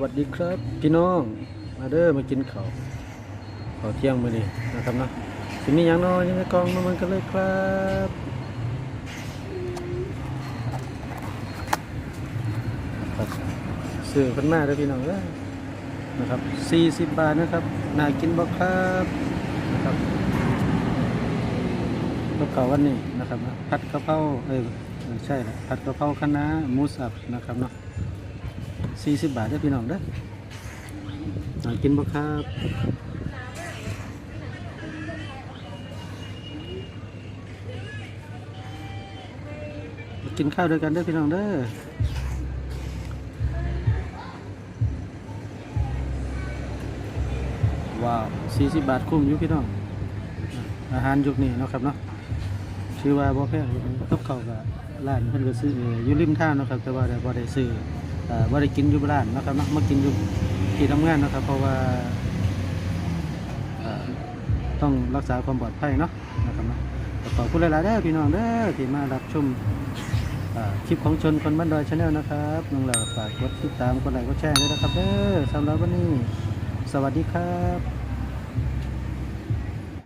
วัสดีครับพี่น้องมาเด้อมากินข้าวข้าวเที่ยงมื้อนี้นะครับเนาะสิมีหยังน้อยอยู่ในกล่องมามันกันเลยครับครับซื้อเพิ่นมาเด้อพี่น้องเด้อนะครับ 40 บาทนะครับน่ากินบ่ครับนะครับกับข้าววันนี้นะครับผัดกะเพราเอ้ยเอใช่ละผัดกะเพราคะน้าหมูสับนะครับเนาะ สี่สิบบาทได้พี่น้องเด้อกินบ่ครับกินข้าวด้วยกันเด้อพี่น้องเด้อว้าวสี่สิบบาทคุ้มอยู่พี่น้อง อาหารยุคนี้เนาะครับเนาะชื่อว่าบ่แพงกับข้ากับร้านเพิ่นก็ซื้ออยู่ริมทางเนาะครับ แต่ว่าได้บ่ได้ซื้อ ว่าได้กินอยู่บ้านนะครับเนาะมากินอยู่ที่ทำงานนะครับ เพราะว่าต้องรักษาความปลอดภัยเนาะนะครับเนาะขอบคุณหลายๆเด้อพี่น้องเด้อที่มารับชมคลิปของชนคนบ้านดอยชาแนลนะครับน้องเหล่าฝากกดติดตามกดไลค์กดแชร์ด้วยนะครับเด้อสำหรับวันนี้ สวัสดีครับ